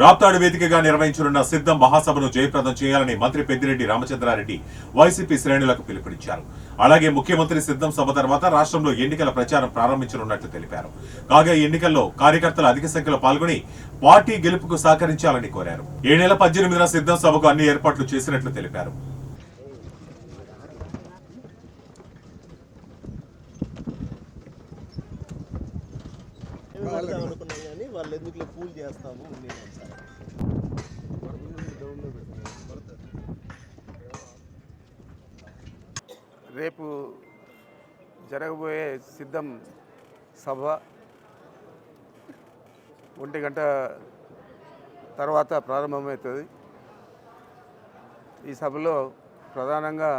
రాప్తాడు వేదికగా నిర్వహించనున్న సిద్ధం మహాసభను జయప్రదం చేయాలని మంత్రి పెద్దిరెడ్డి రామచంద్రారెడ్డి వైసీపీ శ్రేణులకు పిలుపునిచ్చారు. అలాగే ముఖ్యమంత్రి సిద్ధం సభ తర్వాత రాష్ట్రంలో ఎన్నికల ప్రచారం ప్రారంభించనున్నట్లు తెలిపారు. కాగా ఎన్నికల్లో కార్యకర్తలు అధిక సంఖ్యలో పాల్గొని పార్టీ గెలుపుకు సహకరించాలని కోరారు. ఈ నెల పద్దెనిమిదిన సిద్ధం సభకు అన్ని ఏర్పాట్లు చేసినట్లు తెలిపారు. మేము వాళ్ళు ఎందుకు పూల్ చేస్తాము నేను సార్ రేపు జరగబోయే సిద్ధం సభ ఒంటి గంట తర్వాత ప్రారంభమవుతుంది. ఈ సభలో ప్రధానంగా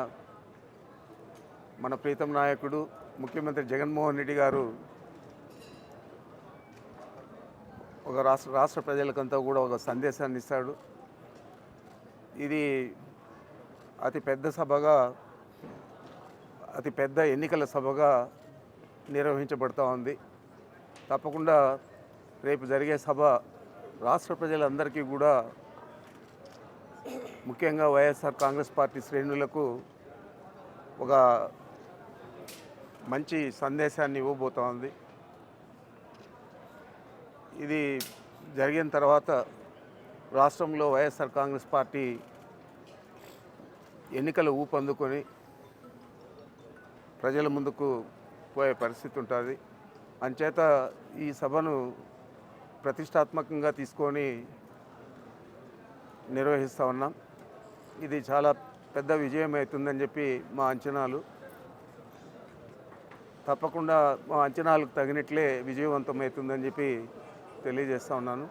మన ప్రీతం నాయకుడు ముఖ్యమంత్రి జగన్మోహన్ రెడ్డి గారు ఒక రాష్ట్ర రాష్ట్ర ప్రజలకంతా కూడా ఒక సందేశాన్ని ఇస్తాడు. ఇది అతి పెద్ద సభగా అతి పెద్ద ఎన్నికల సభగా నిర్వహించబడుతూ ఉంది. తప్పకుండా రేపు జరిగే సభ రాష్ట్ర ప్రజలందరికీ కూడా ముఖ్యంగా వైఎస్ఆర్ కాంగ్రెస్ పార్టీ శ్రేణులకు ఒక మంచి సందేశాన్ని ఇవ్వబోతోంది ఇది జరిగిన తర్వాత రాష్ట్రంలో వైఎస్ఆర్ కాంగ్రెస్ పార్టీ ఎన్నికలు ఊపందుకొని ప్రజల ముందుకు పోయే పరిస్థితి ఉంటుంది. అంచేత ఈ సభను ప్రతిష్టాత్మకంగా తీసుకొని నిర్వహిస్తూ ఉన్నాం. ఇది చాలా పెద్ద విజయం అవుతుందని చెప్పి మా అంచనాలు. తప్పకుండా మా అంచనాలకు తగినట్లే విజయవంతమవుతుందని చెప్పి తెలియజేస్తూ ఉన్నాను.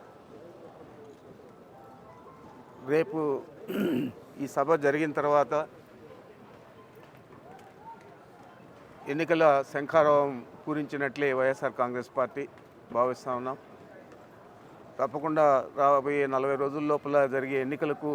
రేపు ఈ సభ జరిగిన తర్వాత ఎన్నికల శంఖారావం పూరించినట్లే వైఎస్ఆర్ కాంగ్రెస్ పార్టీ భావిస్తూ ఉన్నాం. తప్పకుండా రాబోయే నలభై రోజుల లోపల జరిగే ఎన్నికలకు